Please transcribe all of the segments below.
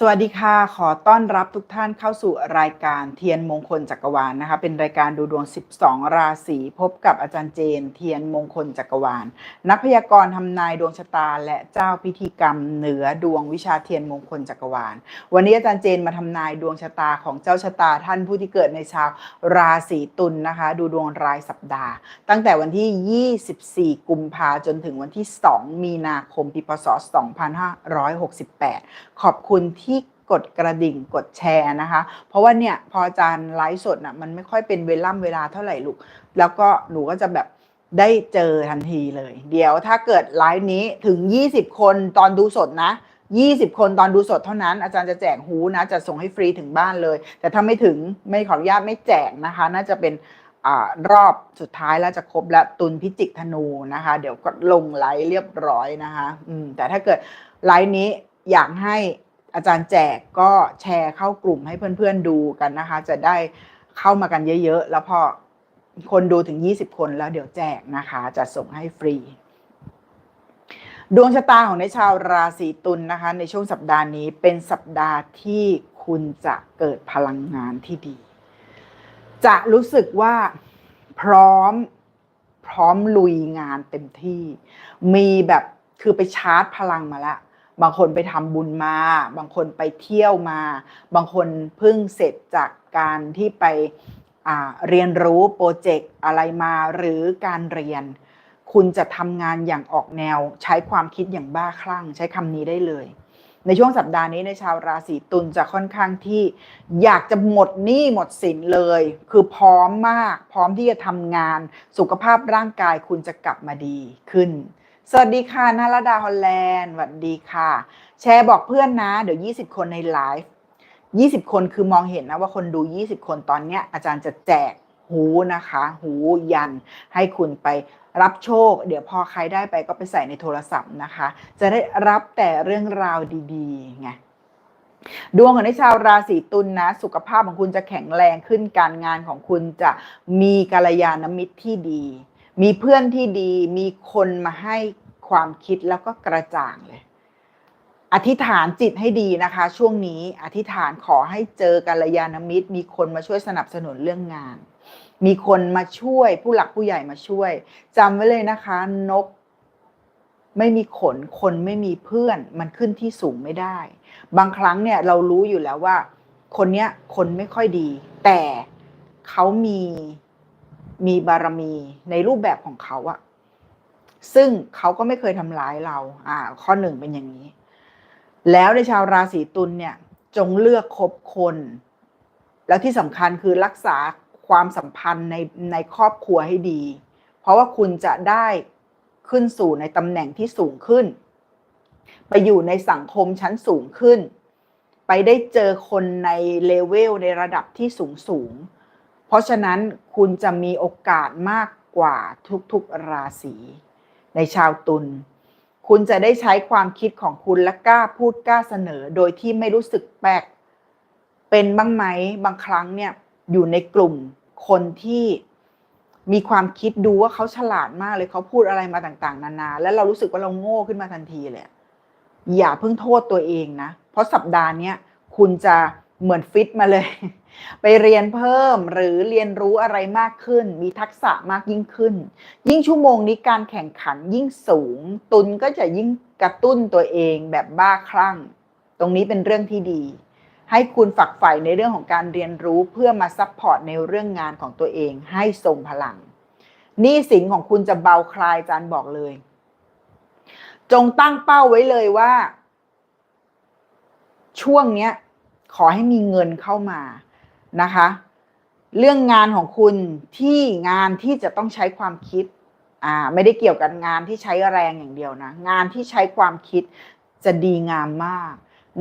สวัสดีค่ะ ขอต้อนรับทุกท่านเข้าสู่รายการเทียนมงคลจักรวาลนะคะ เป็นรายการดูดวง 12 ราศีพบกับอาจารย์เจน เทียนมงคลจักรวาล นักพยากรณ์ทำนายดวงชะตา และเจ้าพิธีกรรมเหนือดวงวิชาเทียนมงคลจักรวาล วันนี้อาจารย์เจนมาทำนายดวงชะตาของเจ้าชะตาท่านผู้ที่เกิดในชาวราศีตุลนนะคะ ดูดวงรายสัปดาห์ ตั้งแต่วันที่ 24 กุมภาจนถึงวันที่ 2 มีนาคมปีพศ 2568 ขอบคุณที่กดกระดิ่งกดแชร์นะคะ เพราะว่าเนี่ยพออาจารย์ไลฟ์สดน่ะมันไม่ค่อยเป็นเวล่ำเวลาเท่าไหร่ลูก แล้วก็หนูก็จะแบบได้เจอทันทีเลย เดี๋ยวถ้าเกิดไลฟ์นี้ถึง 20 คนตอนดูสดนะ20 คนตอนดูสดเท่านั้น อาจารย์จะแจกฮูนะจะส่งให้ฟรีถึงบ้านเลย แต่ถ้าไม่ถึงไม่ขออนุญาตไม่แจกนะคะ น่าจะเป็นอรอบสุดท้ายแล้วจะครบแล้วตุนพิจิกธนูนะคะ เดี๋ยวก็ลงไลฟ์เรียบร้อยนะคะ อืมแต่ถ้าเกิดไลฟ์นี้อยากให้ อาจารย์แจกก็แชร์เข้ากลุ่มให้เพื่อนๆดูกันนะคะ จะได้เข้ามากันเยอะๆ แล้วพอคนดูถึง 20 คนแล้วเดี๋ยวแจกนะคะ จะส่งให้ฟรี ดวงชะตาของในชาวราศีตุลนนะคะ ในช่วงสัปดาห์นี้เป็นสัปดาห์ที่คุณจะเกิดพลังงานที่ดี จะรู้สึกว่าพร้อมพร้อมลุยงานเต็มที่ มีแบบคือไปชาร์จพลังมาแล้ว บางคนไปทำบุญมา บางคนไปเที่ยวมา บางคนเพิ่งเสร็จจากการที่ไปเรียนรู้โปรเจกต์อะไรมาหรือการเรียน คุณจะทำงานอย่างออกแนว ใช้ความคิดอย่างบ้าคลั่ง ใช้คำนี้ได้เลย ในช่วงสัปดาห์นี้ในชาวราศีตุลจะค่อนข้างที่ อยากจะหมดหนี้หมดสินเลย คือพร้อมมาก พร้อมที่จะทำงาน สุขภาพร่างกายคุณจะกลับมาดีขึ้น สวัสดีค่ะนาราดาฮอลแลนด์สวัสดีค่ะ แชร์บอกเพื่อนนะ เดี๋ยว 20 คนในไลฟ์20 คนคือมองเห็นนะว่าคนดู 20 คนตอนเนี้ยอาจารย์จะแจกหูนะคะ หูยันให้คุณไปรับโชค เดี๋ยวพอใครได้ไปก็ไปใส่ในโทรศัพท์นะคะ จะได้รับแต่เรื่องราวดีๆไงดวงของในชาวราศีตุลนนะ สุขภาพของคุณจะแข็งแรงขึ้นการงานของคุณจะมีกัลยาณมิตรที่ดี มีเพื่อนที่ดีมีคนมาให้ความคิดแล้วก็กระจ่างเลย อธิษฐานจิตให้ดีนะคะ ช่วงนี้อธิษฐานขอให้เจอกัลยาณมิตร มีคนมาช่วยสนับสนุนเรื่องงาน มีคนมาช่วยผู้หลักผู้ใหญ่มาช่วยจำไว้เลยนะคะ นก ไม่มีขนคนไม่มีเพื่อน มันขึ้นที่สูงไม่ได้ บางครั้งเนี่ยเรารู้อยู่แล้วว่า คนเนี้ยคนไม่ค่อยดี แต่เขามี มีบารมีในรูปแบบของเขาอะซึ่งเขาก็ไม่เคยทำร้ายเรา อ่า ข้อหนึ่งเป็นอย่างนี้ แล้วในชาวราศีตุลเนี่ย จงเลือกคบคน แล้วที่สำคัญคือรักษาความสัมพันธ์ในในครอบครัวให้ดี เพราะว่าคุณจะได้ขึ้นสู่ในตำแหน่งที่สูงขึ้น ไปอยู่ในสังคมชั้นสูงขึ้น ไปได้เจอคนในเลเวลในระดับที่สูงสูง เพราะฉะนั้นคุณจะมีโอกาสมากกว่าทุกๆราศี ในชาวตุลคุณจะได้ใช้ความคิดของคุณและกล้าพูดกล้าเสนอ โดยที่ไม่รู้สึกแปลกเป็นบ้างไหมบางครั้งเนี่ยอยู่ในกลุ่มคนที่มีความคิดดูว่าเขาฉลาดมากเลยเขาพูดอะไรมาต่าง ๆ นานา แล้วเรารู้สึกว่าเราโง่ขึ้นมาทันทีเลยอย่าเพิ่งโทษตัวเองนะ เพราะสัปดาห์นี้คุณจะเหมือนฟิตมาเลย ไปเรียนเพิ่มหรือเรียนรู้อะไรมากขึ้น มีทักษะมากยิ่งขึ้น ยิ่งชั่วโมงนี้การแข่งขันยิ่งสูง ตุนก็จะยิ่งกระตุ้นตัวเองแบบบ้าคลั่ง ตรงนี้เป็นเรื่องที่ดี ให้คุณฝักใฝ่ในเรื่องของการเรียนรู้เพื่อมาซัพพอร์ตในเรื่องงานของตัวเองให้ทรงพลังหนี้สินของคุณจะเบาคลายจานบอกเลย จงตั้งเป้าไว้เลยว่า ช่วงเนี้ย ขอให้มีเงินเข้ามา นะคะ เรื่องงานของคุณที่งานที่จะต้องใช้ความคิดอ่าไม่ได้เกี่ยวกับงานที่ใช้แรงอย่างเดียวนะ งานที่ใช้ความคิดจะดีงามมาก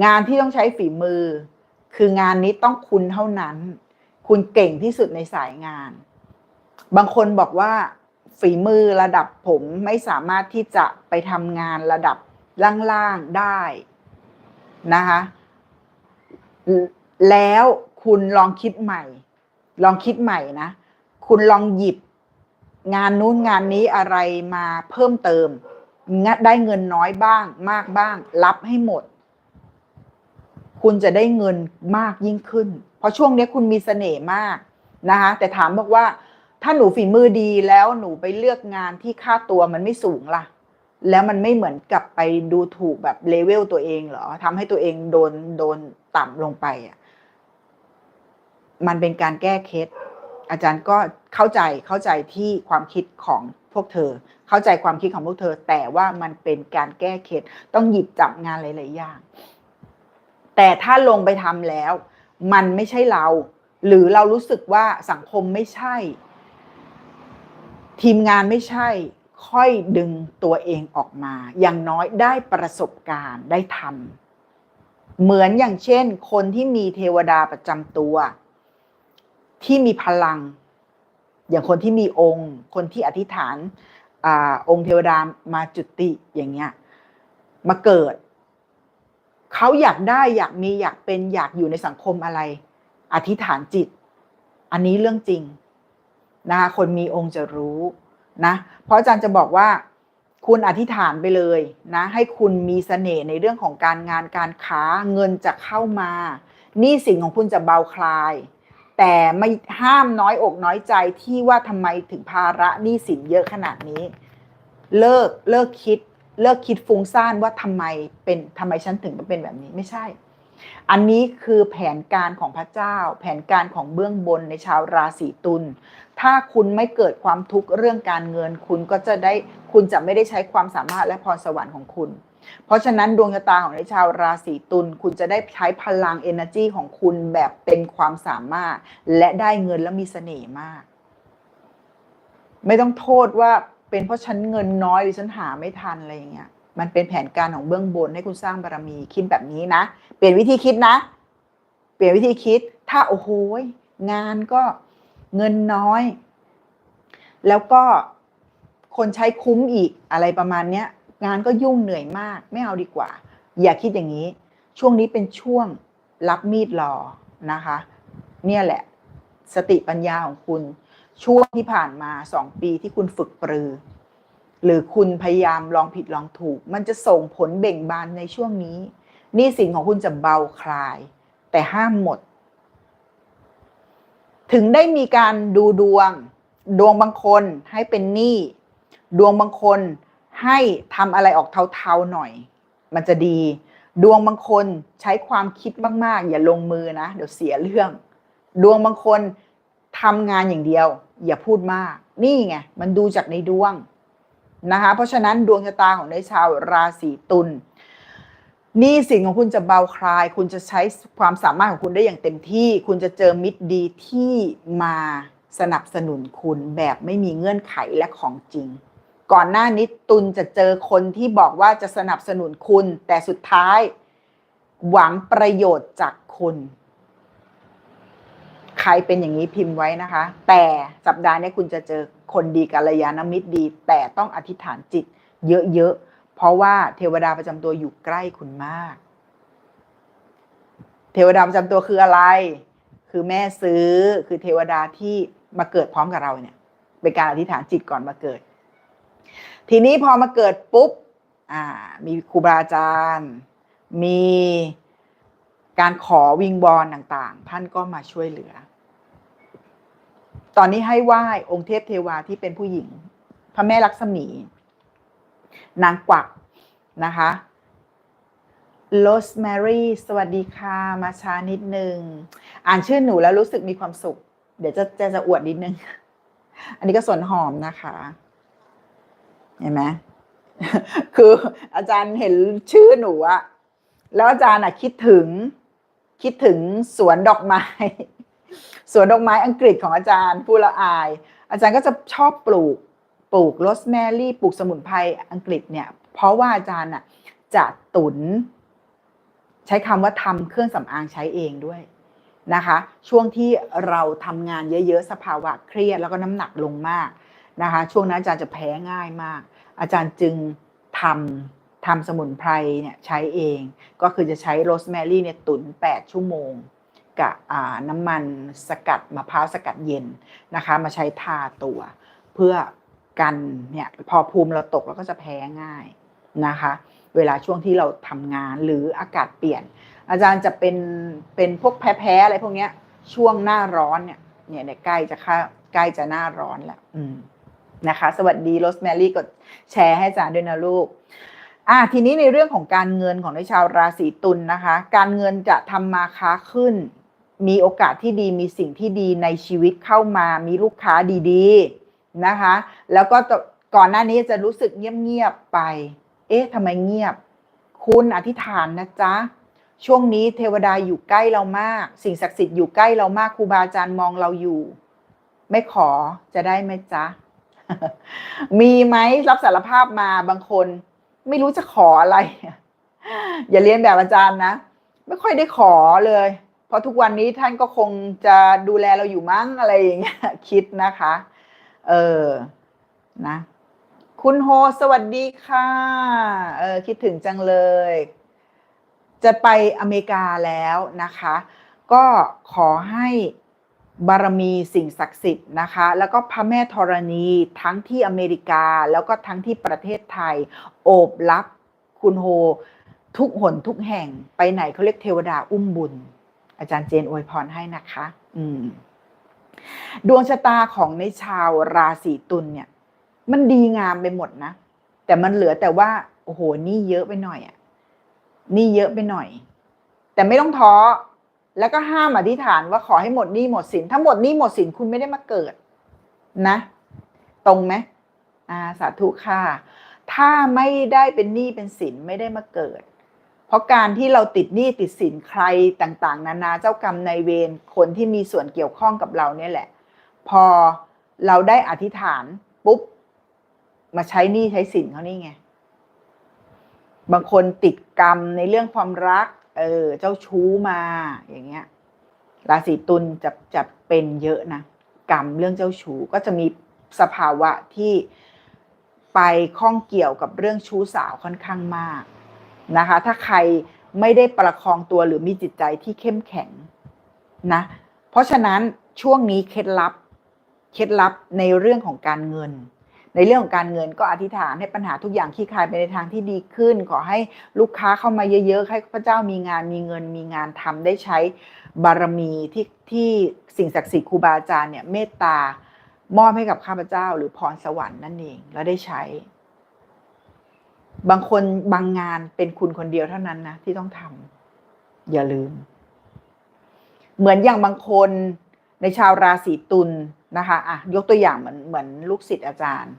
งานที่ต้องใช้ฝีมือ คืองานนี้ต้องคุณเท่านั้น คุณเก่งที่สุดในสายงาน บางคนบอกว่า ฝีมือระดับผมไม่สามารถที่จะไปทำงานระดับล่างๆได้นะคะแล้ว คุณลองคิดใหม่ ลองคิดใหม่นะ คุณลองหยิบ งานนู้นงานนี้อะไรมาเพิ่มเติมงได้เงินน้อยบ้าง มากบ้าง รับให้หมด คุณจะได้เงินมากยิ่งขึ้น เพราะช่วงนี้คุณมีเสน่ห์มากนะคะแต่ถามบอกว่า ถ้าหนูฝีมือดีแล้วหนูไปเลือกงานที่ค่าตัวมันไม่สูงล่ะ แล้วมันไม่เหมือนกับไปดูถูกแบบเลเวลตัวเองเหรอทำให้ตัวเองโดนโดนต่ำลงไปอะ มันเป็นการแก้เคล็ดอาจารย์ก็เข้าใจเข้าใจที่ความคิดของพวกเธอ เข้าใจความคิดของพวกเธอ แต่ว่ามันเป็นการแก้เคล็ดต้องหยิบจับงานหลาย ๆ อย่าง แต่ถ้าลงไปทำแล้ว มันไม่ใช่เรา หรือเรารู้สึกว่าสังคมไม่ใช่ ทีมงานไม่ใช่ ค่อยดึงตัวเองออกมา อย่างน้อยได้ประสบการณ์ได้ทำเหมือนอย่างเช่น คนที่มีเทวดาประจำตัว ที่มีพลัง อย่างคนที่มีองค์ คนที่อธิษฐานอองค์เทวดามาจุติอย่างเงี้ยมาเกิด เขาอยากได้อยากมีอยากเป็นอยากอยู่ในสังคมอะไร อธิษฐานจิต อันนี้เรื่องจริงนะคะคนมีองค์จะรู้นะเพราะอาจารย์จะบอกว่าคุณอธิษฐานไปเลยนะ ให้คุณมีเสน่ห์ในเรื่องของการงานการค้าเงินจะเข้ามาหนี้สินของคุณจะเบาคลาย แต่ไม่ห้ามน้อยอกน้อยใจที่ว่าทำไมถึงภาระหนี้สินเยอะขนาดนี้ เลิกเลิกคิด เลิกคิดฟุ้งซ่านว่าทำไมเป็นทำไมฉันถึงเป็นแบบนี้ไม่ใช่ อันนี้คือแผนการของพระเจ้า แผนการของเบื้องบนในชาวราศีตุล ถ้าคุณไม่เกิดความทุกข์เรื่องการเงิน คุณก็จะได้คุณจะไม่ได้ใช้ความสามารถและพรสวรรค์ของคุณ เพราะฉะนั้นดวงชะตาของในชาวราศีตุลคุณจะได้ใช้พลัง energy ของคุณแบบเป็นความสามารถ และได้เงินและมีเสน่ห์มาก ไม่ต้องโทษว่าเป็นเพราะฉันเงินน้อยหรือฉันหาไม่ทันอะไรอย่างเงี้ยมันเป็นแผนการของเบื้องบนให้คุณสร้างบารมีคิดแบบนี้นะ เปลี่ยนวิธีคิดนะ เปลี่ยนวิธีคิด ถ้าโอ้โหงานก็ เงินน้อย แล้วก็คนใช้คุ้มอีกอะไรประมาณเนี้ย งานก็ยุ่งเหนื่อยมาก ไม่เอาดีกว่า อย่าคิดอย่างนี้ ช่วงนี้เป็นช่วงรับมีดรอนะคะ เนี่ยแหละ สติปัญญาของคุณ ช่วงที่ผ่านมาสองปีที่คุณฝึกปรือ หรือคุณพยายามลองผิดลองถูก มันจะส่งผลเบ่งบานในช่วงนี้หนี้สินของคุณจะเบาคลาย แต่ห้ามหมด ถึงได้มีการดูดวง ดวงบางคนให้เป็นหนี้ดวงบางคนให้ทำอะไรออกเทาๆหน่อย มันจะดี ดวงบางคนใช้ความคิดมากๆ อย่าลงมือนะ เดี๋ยวเสียเรื่อง ดวงบางคนทำงานอย่างเดียว อย่าพูดมาก นี่ไงมันดูจากในดวงนะคะเพราะฉะนั้นดวงชะตาของในชาวราศีตุล หนี่สิ่งของคุณจะเบาคลาย คุณจะใช้ความสามารถของคุณได้อย่างเต็มที่ คุณจะเจอมิตรดีที่มาสนับสนุนคุณแบบไม่มีเงื่อนไขและของจริง ก่อนหน้านี้ตุลจะเจอคนที่บอกว่าจะสนับสนุนคุณ แต่สุดท้าย หวังประโยชน์จากคุณ ใครเป็นอย่างนี้พิมพ์ไว้นะคะ แต่สัปดาห์นี้คุณจะเจอคนดีกัลยาณมิตรดี แต่ต้องอธิษฐานจิต เยอะๆ เพราะว่าเทวดาประจำตัวอยู่ใกล้คุณมาก เทวดาประจำตัวคืออะไร คือแม่ซื้อคือเทวดาที่มาเกิดพร้อมกับเราเนี่ย เป็นการอธิษฐานจิตก่อนมาเกิด ทีนี้พอมาเกิดปุ๊บอ่า มีครูบาอาจารย์ มีการขอวิงบอลต่างๆ ท่านก็มาช่วยเหลือ ตอนนี้ให้ไหว้องค์เทพเทวาที่เป็นผู้หญิง พระแม่ลักษมี นางกวักนะคะโรสแมรี่สวัสดีค่ะ มาช้านิดนึง อ่านชื่อหนูแล้วรู้สึกมีความสุข เดี๋ยวจะจะจะอวดนิดนึง อันนี้ก็ส่วนหอมนะคะ เห็นไหมคืออาจารย์เห็นชื่อหนูอะแล้วอาจารย์อะคิดถึง คิดถึงสวนดอกไม้ สวนดอกไม้อังกฤษของอาจารย์ผู้ละอาย อาจารย์ก็จะชอบปลูก ปลูกโรสแมรี่ปลูกสมุนไพรอังกฤษเนี่ย เพราะว่าอาจารย์อะจะตุน ใช้คำว่าทำเครื่องสำอางใช้เองด้วยนะคะ ช่วงที่เราทำงานเยอะๆ สภาวะเครียดแล้วก็น้ำหนักลงมากนะคะ ช่วงนั้นอาจารย์จะแพ้ง่ายมาก อาจารย์จึงทำทำสมุนไพรเนี่ยใช้เอง ก็คือจะใช้โรสแมรี่เนี่ยตุน 8 ชั่วโมงกับน้ำมันสกัดมะพร้าวสกัดเย็นนะคะ มาใช้ทาตัวเพื่อ กันเนี่ยพอภูมิเราตกเราก็จะแพ้ง่ายนะคะ เวลาช่วงที่เราทำงานหรืออากาศเปลี่ยน อาจารย์จะเป็นเป็นพวกแพ้ๆอะไรพวกเนี้ย ช่วงหน้าร้อนเนี่ยเนี่ยใกล้จะเข้าใกล้จะหน้าร้อนแล้วอืมนะคะ สวัสดีโรสแมรี่กดแชร์ให้อาจารย์ด้วยนะลูกอะทีนี้ในเรื่องของการเงินของในชาวราศีตุลนะคะ การเงินจะทำมาค้าขึ้น มีโอกาสที่ดีมีสิ่งที่ดีในชีวิตเข้ามามีลูกค้าดีๆ นะคะ แล้วก็ก่อนหน้านี้จะรู้สึกเงียบๆไป เอ๊ะทำไมเงียบ คุณอธิษฐานนะจ๊ะ ช่วงนี้เทวดาอยู่ใกล้เรามาก สิ่งศักดิ์สิทธิ์อยู่ใกล้เรามากครูบาอาจารย์มองเราอยู่ ไม่ขอจะได้ไหมจ๊ะ มีไหมรับสารภาพมาบางคน ไม่รู้จะขออะไร อย่าเรียนแบบอาจารย์นะ ไม่ค่อยได้ขอเลย เพราะทุกวันนี้ท่านก็คงจะดูแลเราอยู่มั้งอะไรอย่างเงี้ยคิดนะคะ เออนะ คุณโฮสวัสดีค่ะ เออคิดถึงจังเลย จะไปอเมริกาแล้วนะคะ ก็ขอให้บารมีสิ่งศักดิ์สิทธิ์นะคะ แล้วก็พระแม่ธรณีทั้งที่อเมริกาแล้วก็ทั้งที่ประเทศไทย โอบรับคุณโฮ ทุกหนทุกแห่งไปไหนเขาเรียกเทวดาอุ้มบุญ อาจารย์เจนอวยพรให้นะคะ อืม ดวงชะตาของในชาวราศีตุลเนี่ย มันดีงามไปหมดนะ แต่มันเหลือแต่ว่า โอ้โห นี่เยอะไปหน่อยอะนี่เยอะไปหน่อย แต่ไม่ต้องท้อแล้วก็ห้ามอธิษฐานว่าขอให้หมดหนี้หมดสินถ้าหมดหนี้หมดสินคุณไม่ได้มาเกิด นะ ตรงไหมอ่าสาธุค่ะ ถ้าไม่ได้เป็นหนี้เป็นสินไม่ได้มาเกิด เพราะการที่เราติดหนี้ติดสินใครต่างๆ นานาเจ้ากรรมนายเวรคนที่มีส่วนเกี่ยวข้องกับเราเนี่ยแหละ พอเราได้อธิษฐานปุ๊บมาใช้หนี้ใช้สินเขานี่ไง บางคนติดกรรมในเรื่องความรัก เออ เจ้าชู้มาอย่างเงี้ยราศีตุลจะจะเป็นเยอะนะกรรมเรื่องเจ้าชู้ก็จะมีสภาวะที่ไปข้องเกี่ยวกับเรื่องชู้สาวค่อนข้างมาก นะคะ ถ้าใครไม่ได้ประคองตัวหรือมีจิตใจที่เข้มแข็งนะ เพราะฉะนั้นช่วงนี้เคล็ดลับ เคล็ดลับในเรื่องของการเงิน ในเรื่องของการเงินก็อธิษฐานให้ปัญหาทุกอย่างคลี่คลายไปในทางที่ดีขึ้น ขอให้ลูกค้าเข้ามาเยอะๆ ให้พระเจ้ามีงานมีเงินมีงานทำได้ใช้บารมีที่ที่สิ่งศักดิ์สิทธิ์ครูบาอาจารย์เนี่ยเมตตามอบให้กับข้าพเจ้า หรือพรสวรรค์นั่นเองแล้วได้ใช้ บางคนบางงานเป็นคุณคนเดียวเท่านั้นนะที่ต้องทำอย่าลืม เหมือนอย่างบางคนในชาวราศีตุลนะคะอะยกตัวอย่างเหมือนเหมือนลูกศิษย์อาจารย์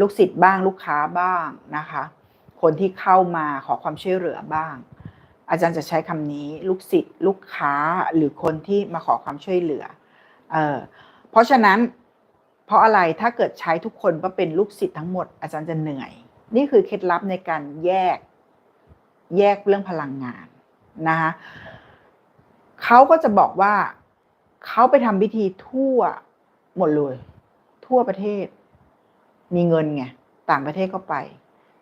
ลูกศิษย์บ้างลูกค้าบ้างนะคะ คนที่เข้ามาขอความช่วยเหลือบ้าง อาจารย์จะใช้คำนี้ ลูกศิษย์ลูกค้าหรือคนที่มาขอความช่วยเหลือเออเพราะฉะนั้นเพราะอะไรถ้าเกิดใช้ทุกคนว่าเป็นลูกศิษย์ทั้งหมด อาจารย์จะเหนื่อย นี่คือเคล็ดลับในการแยกแยกเรื่องพลังงานนะคะเขาก็จะบอกว่าเขาไปทำพิธีทั่วหมดเลย ทั่วประเทศ มีเงินไงต่างประเทศก็ไป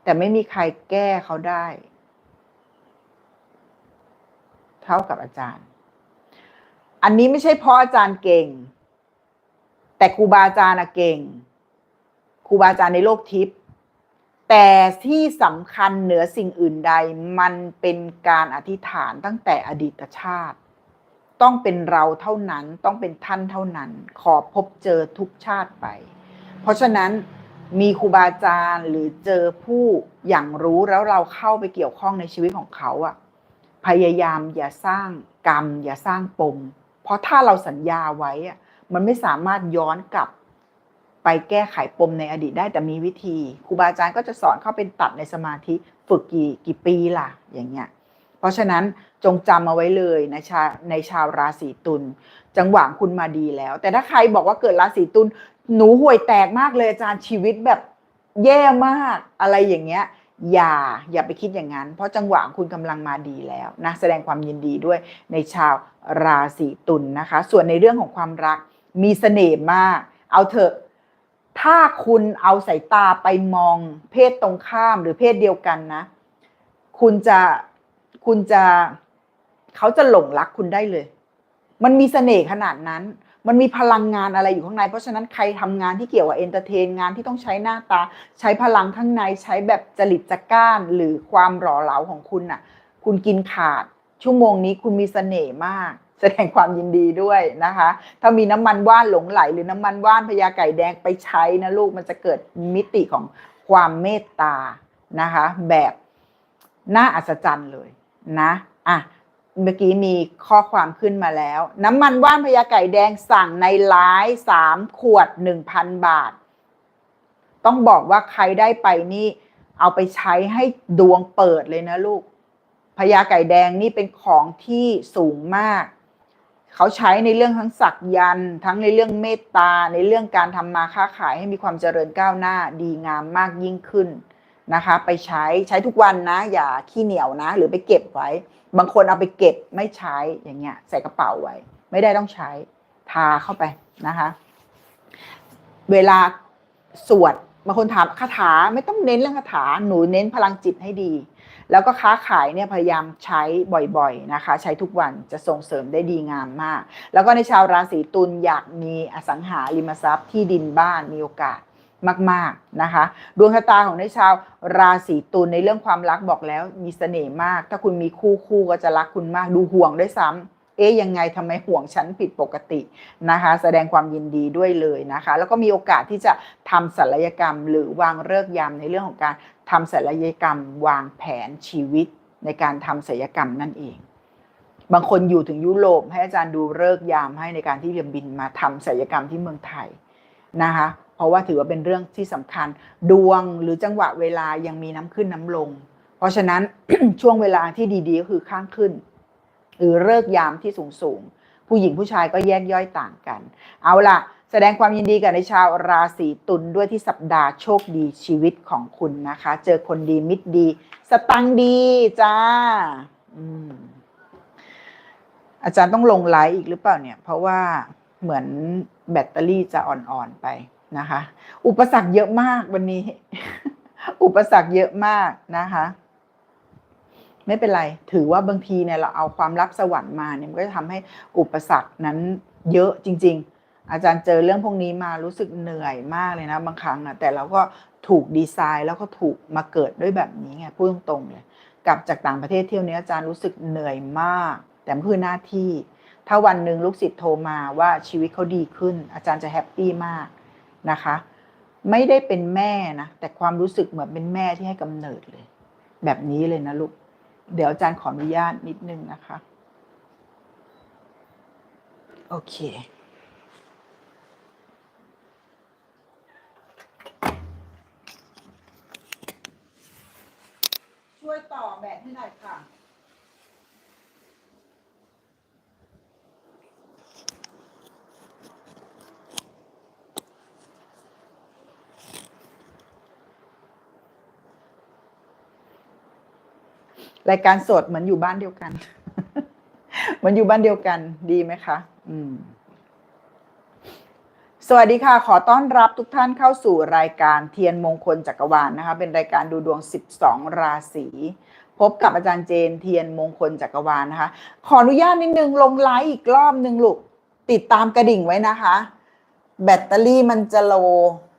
แต่ไม่มีใครแก้เขาได้ เท่ากับอาจารย์ อันนี้ไม่ใช่เพราะอาจารย์เก่ง แต่ครูบาอาจารย์เก่งครูบาอาจารย์ในโลกทิพย์ แต่ที่สำคัญเหนือสิ่งอื่นใดมันเป็นการอธิษฐานตั้งแต่อดีตชาติ ต้องเป็นเราเท่านั้นต้องเป็นท่านเท่านั้น ขอพบเจอทุกชาติไป เพราะฉะนั้นมีครูบาอาจารย์หรือเจอผู้อย่างรู้แล้วเราเข้าไปเกี่ยวข้องในชีวิตของเขาอะพยายามอย่าสร้างกรรม อย่าสร้างปม เพราะถ้าเราสัญญาไว้อะมันไม่สามารถย้อนกลับ แก้ไขปมในอดีตได้แต่มีวิธีครูบาอาจารย์ก็จะสอนเข้าเป็นตัดในสมาธิฝึกกี่กี่ปีล่ะอย่างเงี้ยเพราะฉะนั้นจงจำเอาไว้เลยในชาในชาวราศีตุลจังหวะคุณมาดีแล้ว แต่ถ้าใครบอกว่าเกิดราศีตุลหนูห่วยแตกมากเลยอาจารย์ชีวิตแบบแย่มากอะไรอย่างเงี้ยอย่าอย่าไปคิดอย่างนั้น เพราะจังหวะคุณกำลังมาดีแล้วนะแสดงความยินดีด้วยในชาวราศีตุลนนะคะ ส่วนในเรื่องของความรักมีเสน่ห์มาก เอาเถอะ ถ้าคุณเอาสายตาไปมองเพศตรงข้ามหรือเพศเดียวกันนะ คุณจะคุณจะเขาจะหลงรักคุณได้เลย มันมีเสน่ห์ขนาดนั้น มันมีพลังงานอะไรอยู่ข้างใน เพราะฉะนั้นใครทำงานที่เกี่ยวกับเอนเตอร์เทนงานที่ต้องใช้หน้าตา ใช้พลังข้างในใช้แบบจริตจักร้าน หรือความหล่อเหลาของคุณน่ะ คุณกินขาด ชั่วโมงนี้คุณมีเสน่ห์มาก แสดงความยินดีด้วยนะคะ ถ้ามีน้ำมันว่านหลงไหล หรือน้ำมันว่านพญาไก่แดงไปใช้นะลูกมันจะเกิดมิติของความเมตตานะคะ แบบน่าอัศจรรย์เลยนะอะเมื่อกี้มีข้อความขึ้นมาแล้ว น้ำมันว่านพญาไก่แดงสั่งในไลฟ์สามขวดหนึ่งพันบาท ต้องบอกว่าใครได้ไปนี่ เอาไปใช้ให้ดวงเปิดเลยนะลูกพญาไก่แดงนี่เป็นของที่สูงมาก เขาใช้ในเรื่องทั้งศักยันทั้งในเรื่องเมตตา ในเรื่องการทำมาค้าขายให้มีความเจริญก้าวหน้าดีงามมากยิ่งขึ้นนะคะ ไปใช้ใช้ทุกวันนะ อย่าขี้เหนียวนะ หรือไปเก็บไว้ บางคนเอาไปเก็บไม่ใช้อย่างเงี้ยใส่กระเป๋าไว้ ไม่ได้ต้องใช้ทาเข้าไปนะคะ เวลาสวดบางคนถามคาถาไม่ต้องเน้นเรื่องคาถาหนูเน้นพลังจิตให้ดี แล้วก็ค้าขายเนี่ยพยายามใช้บ่อยๆนะคะ ใช้ทุกวันจะส่งเสริมได้ดีงามมาก แล้วก็ในชาวราศีตุลอยากมีอสังหาริมทรัพย์ที่ดินบ้านมีโอกาสมากๆนะคะ ดวงชะตาของในชาวราศีตุลในเรื่องความรักบอกแล้วมีเสน่ห์มาก ถ้าคุณมีคู่คู่ก็จะรักคุณมากดูห่วงด้วยซ้ำ เอ๊ยยังไงทำไมห่วงฉันผิดปกตินะคะ แสดงความยินดีด้วยเลยนะคะ แล้วก็มีโอกาสที่จะทำศัลยกรรม หรือวางเลิกยามในเรื่องของการทำศัลยกรรม วางแผนชีวิตในการทำศัลยกรรมนั่นเอง บางคนอยู่ถึงยุโรปให้อาจารย์ดูเลิกยามให้ในการที่จะบินมาทำศัลยกรรมที่เมืองไทยนะคะเพราะว่าถือว่าเป็นเรื่องที่สำคัญดวงหรือจังหวะเวลายังมีน้ำขึ้นน้ำลง เพราะฉะนั้นช่วงเวลาที่ดีๆก็คือข้างขึ้น หรือเลิกยามที่สูงสูงผู้หญิงผู้ชายก็แยกย่อยต่างกัน เอาล่ะ แสดงความยินดีกับในชาวราศีตุลด้วยที่สัปดาห์โชคดีชีวิตของคุณนะคะ เจอคนดีมิตรดี สตังดีจ้าอืมอาจารย์ต้องลงไลฟ์อีกหรือเปล่าเนี่ย เพราะว่าเหมือนแบตเตอรี่จะอ่อนๆไปนะคะ อุปสรรคเยอะมากวันนี้ อุปสรรคเยอะมากนะคะ ไม่เป็นไร ถือว่าบางทีเนี่ยเราเอาความลับสวรรค์มาเนี่ยมันก็จะทำให้อุปสรรคนั้นเยอะจริง ๆ อาจารย์เจอเรื่องพวกนี้มารู้สึกเหนื่อยมากเลยนะบางครั้งนะแต่เราก็ถูกดีไซน์แล้วก็ถูกมาเกิดด้วยแบบนี้ไงพูดตรงๆเลยกลับจากต่างประเทศเที่ยวนี้อาจารย์รู้สึกเหนื่อยมาก แต่มันคือหน้าที่ ถ้าวันหนึ่งลูกศิษย์โทรมาว่าชีวิตเขาดีขึ้น อาจารย์จะแฮปปี้มากนะคะ ไม่ได้เป็นแม่นะแต่ความรู้สึกเหมือนเป็นแม่ที่ให้กำเนิดเลย แบบนี้เลยนะลูก เดี๋ยวอาจารย์ขออนุญาตนิดนึงนะคะ โอเค ช่วยต่อแบตให้หน่อยค่ะ รายการสดเหมือนอยู่บ้านเดียวกัน เหมือนอยู่บ้านเดียวกันดีไหมคะ อืม สวัสดีค่ะ ขอต้อนรับทุกท่านเข้าสู่รายการเทียนมงคลจักรวาลนนะคะ เป็นรายการดูดวง 12 ราศีพบกับอาจารย์เจนเทียนมงคลจักรวาลนะคะ ขออนุญาตนิดนึงลงไลฟ์อีกรอบนึงลูก ติดตามกระดิ่งไว้นะคะ แบตเตอรี่มันจะโล